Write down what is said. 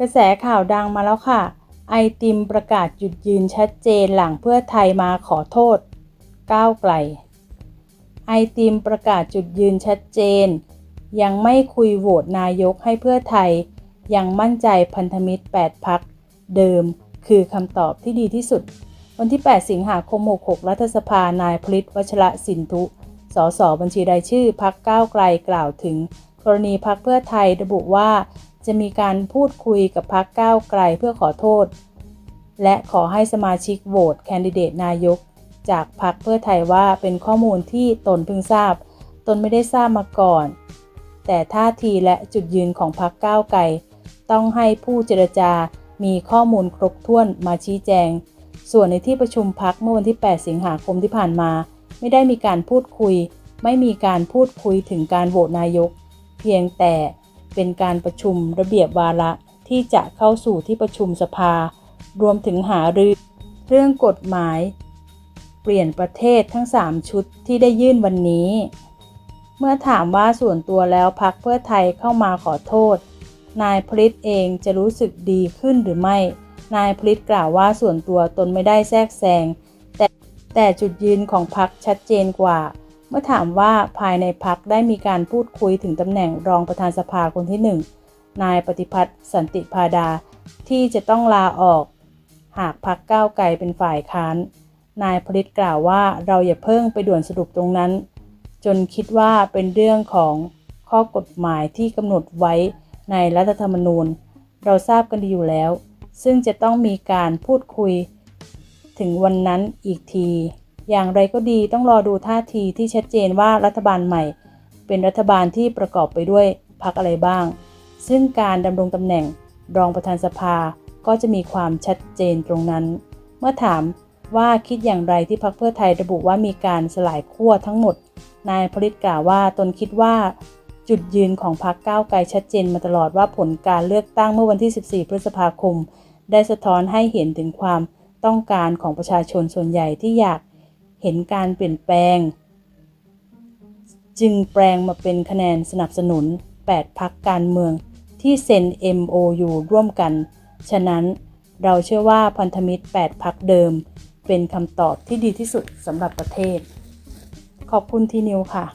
กระแสข่าวดังมาแล้วค่ะ ไอติมประกาศหยุดยืนชัดเจนหลังเพื่อไทยมาขอโทษ ก้าวไกล ไอติมประกาศจุดยืนชัดเจน ยังไม่คุยโหวตนายกให้เพื่อไทย ยังมั่นใจพันธมิตร 8 พักเดิมคือคำตอบที่ดีที่สุด วันที่ 8 สิงหาคม 66 รัฐสภานายพลิตวัชระสินทุ สสบัญชีรายชื่อพักก้าวไกลกล่าวถึง กรณีพักเพื่อไทยระบุว่า จะมีการพูดคุยกับพักก้าวไกลเพื่อขอโทษ และขอให้สมาชิกโหวตแคนดิเดตนายก จากพักเพื่อไทยว่าเป็นข้อมูลที่ตนเพิ่งทราบ ตนไม่ได้ทราบมาก่อน แต่ท่าทีและจุดยืนของพักก้าวไกลต้องให้ผู้เจรจามีข้อมูลครบถ้วนมาชี้แจง ส่วนในที่ประชุมพักเมื่อวันที่ 8 สิงหาคมที่ผ่านมา ไม่ได้มีการพูดคุย ไม่มีการพูดคุยถึงการโหวตนายก เพียงแต่ เป็นการประชุมระเบียบวาระที่จะเข้าสู่ที่ประชุมสภา รวมถึงหารือเรื่องกฎหมาย เปลี่ยนประเทศทั้ง 3 ชุดที่ได้ยื่นวันนี้ เมื่อถามว่าส่วนตัวแล้วพักเพื่อไทยเข้ามาขอโทษ นายพลิตเองจะรู้สึกดีขึ้นหรือไม่ นายพลิตกล่าวว่าส่วนตัวตนไม่ได้แทรกแซงแต่แต่จุดยืนของพักชัดเจนกว่า เมื่อถามว่าภายในพักได้มีการพูดคุยถึงตำแหน่งรองประธานสภาคนที่หนึ่งนายปฏิพัฒน์สันติพาดา ที่จะต้องลาออก หากพักก้าวไกลเป็นฝ่ายค้าน นายพลิตกล่าวว่าเราอย่าเพิ่งไปด่วนสรุปตรงนั้น จนคิดว่าเป็นเรื่องของข้อกฎหมายที่กำหนดไว้ในรัฐธรรมนูญ เราทราบกันดีอยู่แล้ว ซึ่งจะต้องมีการพูดคุย ถึงวันนั้นอีกที อย่างไรก็ดีต้องรอดูท่าทีที่ชัดเจนว่ารัฐบาลใหม่ เป็นรัฐบาลที่ประกอบไปด้วยพรรคอะไรบ้าง ซึ่งการดำรงตำแหน่งรองประธานสภาก็จะมีความชัดเจนตรงนั้น เมื่อถามว่าคิดอย่างไรที่พรรคเพื่อไทยระบุว่ามีการสลายขั้วทั้งหมด นายพลิตกล่าวว่าตนคิดว่า จุดยืนของพรรคก้าวไกลชัดเจนมาตลอดว่าผลการเลือกตั้งเมื่อวันที่ 14 พฤษภาคม ได้สะท้อนให้เห็นถึงความต้องการของประชาชนส่วนใหญ่ที่อยาก เห็นการเปลี่ยนแปลง จึงแปลงมาเป็นคะแนนสนับสนุน 8 พักการเมืองที่เซ็น MOU ร่วมกัน ฉะนั้นเราเชื่อว่าพันธมิตร 8 พักเดิม เป็นคำตอบที่ดีที่สุดสำหรับประเทศ ขอบคุณทีนิวค่ะ